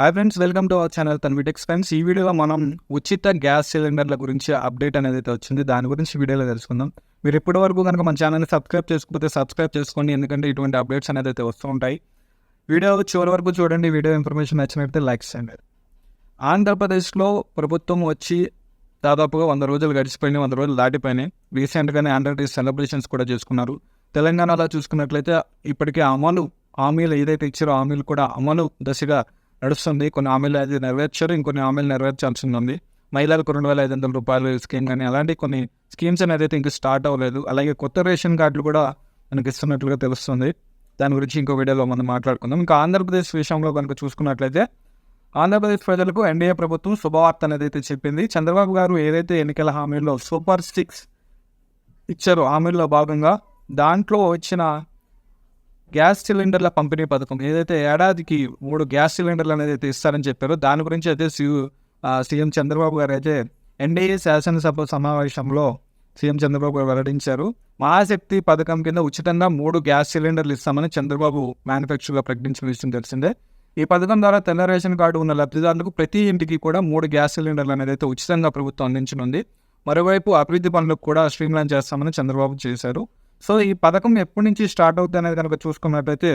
Hi friends welcome to our channel Tanvitex friends ఈ వీడియోలో మనం ఉచిత గ్యాస్ సిలిండర్ల గురించి అప్డేట్ అనేది అయితే వచ్చింది. దాని గురించి వీడియోలో తెలుసుకుందాం. మీరు ఇప్పటి వరకు కనుక మన ఛానల్ని సబ్స్క్రైబ్ చేసుకోకపోతే సబ్స్క్రైబ్ చేసుకోండి. ఎందుకంటే ఇటువంటి అప్డేట్స్ అనేది అయితే వస్తూ ఉంటాయి. వీడియో చివరి వరకు చూడండి. వీడియో ఇన్ఫర్మేషన్ నచ్చినట్లయితే లైక్స్ చేయండి. ఆంధ్రప్రదేశ్లో ప్రభుత్వం వచ్చి దాదాపుగా వంద రోజులు గడిచిపోయినాయి వంద రోజులు దాటిపోయినాయి. రీసెంట్గానే ఆంధ్రప్రదేశ్ సెలబ్రేషన్స్ కూడా చేసుకున్నారు. తెలంగాణలో చూసుకున్నట్లయితే ఇప్పటికే అమలు హామీలు ఏదైతే ఇచ్చారో హామీలు కూడా అమలు దశగా నడుస్తుంది. కొన్ని హామీలు అయితే నెరవేర్చారు. ఇంకొన్ని హామీలు నెరవేర్చాల్సి ఉంది మహిళలకు రెండు వేల ఐదు వందల రూపాయలు స్కీమ్ కానీ అలాంటి కొన్ని స్కీమ్స్ అనేది అయితే ఇంకా స్టార్ట్ అవ్వలేదు. అలాగే కొత్త రేషన్ కార్డులు కూడా మనకి ఇస్తున్నట్లుగా తెలుస్తుంది. దాని గురించి ఇంకో వీడియోలో మనం మాట్లాడుకుందాం. ఇంకా ఆంధ్రప్రదేశ్ విషయంలో కనుక చూసుకున్నట్లయితే ఆంధ్రప్రదేశ్ ప్రజలకు ఎన్డీఏ ప్రభుత్వం శుభవార్త అనేది అయితే చెప్పింది. చంద్రబాబు గారు ఏదైతే ఎన్నికల హామీల్లో సూపర్ సిక్స్ ఇచ్చారో హామీల్లో భాగంగా దాంట్లో వచ్చిన గ్యాస్ సిలిండర్ల పంపిణీ పథకం ఏదైతే ఏడాదికి మూడు గ్యాస్ సిలిండర్లు అనేది అయితే ఇస్తారని చెప్పారో దాని గురించి అయితే సీఎం చంద్రబాబు గారు అయితే ఎన్డీఏ శాసనసభ సమావేశంలో సీఎం చంద్రబాబు గారు వెల్లడించారు. మహాశక్తి పథకం కింద ఉచితంగా మూడు గ్యాస్ సిలిండర్లు ఇస్తామని చంద్రబాబు మ్యానుఫ్యాక్చర్గా ప్రకటించిన విషయం తెలిసిందే. ఈ పథకం ద్వారా తెల్ల రేషన్ కార్డు ఉన్న లబ్ధిదారులకు ప్రతి ఇంటికి కూడా మూడు గ్యాస్ సిలిండర్లు అనేది అయితే ఉచితంగా ప్రభుత్వం అందించనుంది. మరోవైపు అభివృద్ధి పనులకు కూడా స్ట్రీమ్లైన్ చేస్తామని చంద్రబాబు చేశారు. సో ఈ పథకం ఎప్పటి నుంచి స్టార్ట్ అవుతుంది అనేది కనుక చూసుకున్నట్లయితే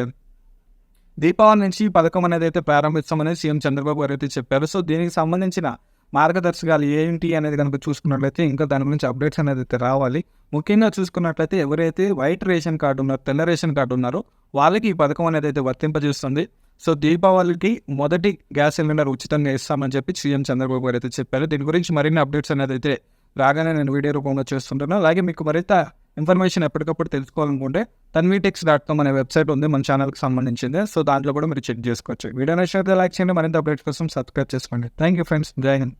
దీపావళి నుంచి ఈ పథకం అనేది అయితే ప్రారంభిస్తామని సీఎం చంద్రబాబు గారు అయితే చెప్పారు. సో దీనికి సంబంధించిన మార్గదర్శకాలు ఏంటి అనేది కనుక చూసుకున్నట్లయితే ఇంకా దాని గురించి అప్డేట్స్ అనేది అయితే రావాలి. ముఖ్యంగా చూసుకున్నట్లయితే ఎవరైతే వైట్ రేషన్ కార్డు ఉన్నారో తెల్ల రేషన్ కార్డు ఉన్నారో వాళ్ళకి ఈ పథకం అనేది అయితే వర్తింపజేస్తుంది. సో దీపావళికి మొదటి గ్యాస్ సిలిండర్ ఉచితంగా ఇస్తామని చెప్పి సీఎం చంద్రబాబు గారు అయితే చెప్పారు. దీని గురించి మరిన్ని అప్డేట్స్ అనేది అయితే రాగానే నేను వీడియో రూపంలో చేస్తుంటాను. అలాగే మీకు మరింత ఇన్ఫర్మేషన్ ఎప్పటికప్పుడు తెలుసుకోవాలనుకుంటే తన్వీటెక్స్ డాట్ కామ్ అనే వెబ్సైట్ ఉంది మన ఛానల్కి సంబంధించింది. సో దాంట్లో కూడా మీరు చెక్ చేసుకోవచ్చు. వీడియో నచ్చినట్లయితే లైక్ చేయండి. మరింత అప్డేట్స్ కోసం సబ్స్క్రైబ్ చేసుకోండి. Thank you friends. Jai Hind.